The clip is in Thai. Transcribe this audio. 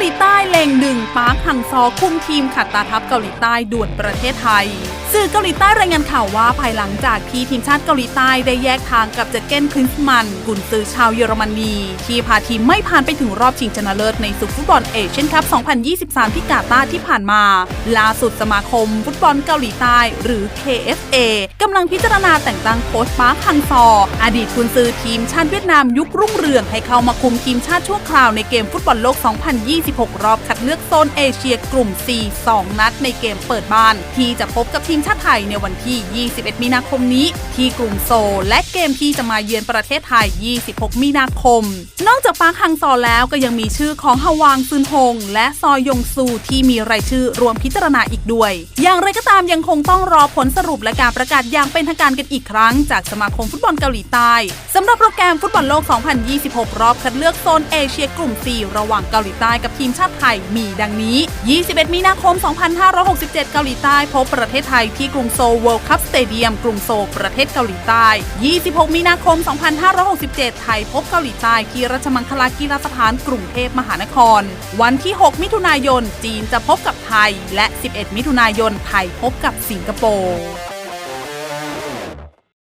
าหลีใต้เล็งหนึ่งปาร์คหังซอคุมทีมขัดตาทัพเกาหลีใต้ด่วนประเทศไทย สื่อเกาหลีใต้รายงานข่าวว่าภายหลังจากที่ทีมชาติเกาหลีใต้ได้แยกทางกับเจเก้นคลินส์มัน กุนซือชาวเยอรมนี ที่พาทีมไม่ผ่านไปถึงรอบชิงชนะเลิศในศึกฟุตบอลเอเชียนคัพ 2023 ที่กาตาร์ที่ผ่านมา ล่าสุดสมาคมฟุตบอลเกาหลีใต้ หรือ KFA กำลังพิจารณาแต่งตั้งโค้ชปาร์คฮังซอ อดีตกุนซือทีมชาติเวียดนามยุครุ่งเรืองให้เข้ามาคุมทีมชาติชั่วคราวในเกมฟุตบอลโลก 2026 รอบคัดเลือกโซนเอเชียกลุ่ม C 2 นัดในเกมเปิดบ้านที่จะพบกับทีมชาติไทยในวันที่ 21 มีนาคมนี้ ที่กรุงโซลและเกมที่จะมาเยือนประเทศไทย 26 มีนาคม นอกจากปาร์คฮังซอแล้วก็ยังมีชื่อของฮาวางซึนฮงและซอยยงซูที่มีรายชื่อรวมพิจารณาอีกด้วย อย่างไรก็ตามยังคงต้องรอผลสรุปและการประกาศอย่างเป็นทางการกันอีกครั้ง จากสมาคมฟุตบอลเกาหลีใต้สำหรับโปรแกรมฟุตบอลโลก 2026 รอบคัดเลือกโซนเอเชียกลุ่ม 4 ระหว่างเกาหลีใต้กับทีมชาติไทยมีดังนี้ 21 มีนาคม 2567 เกาหลีใต้พบประเทศไทยที่กรุงโซลเวิลด์คัพสเตเดียมกรุงโซลประเทศเกาหลีใต้ 26 มีนาคม 2567 ไทยพบเกาหลีใต้ที่ราชมังคลากีฬาสถานกรุงเทพมหานคร วันที่ 6 มิถุนายน จีนจะพบกับไทย และ 11 มิถุนายน ไทยพบกับสิงคโปร์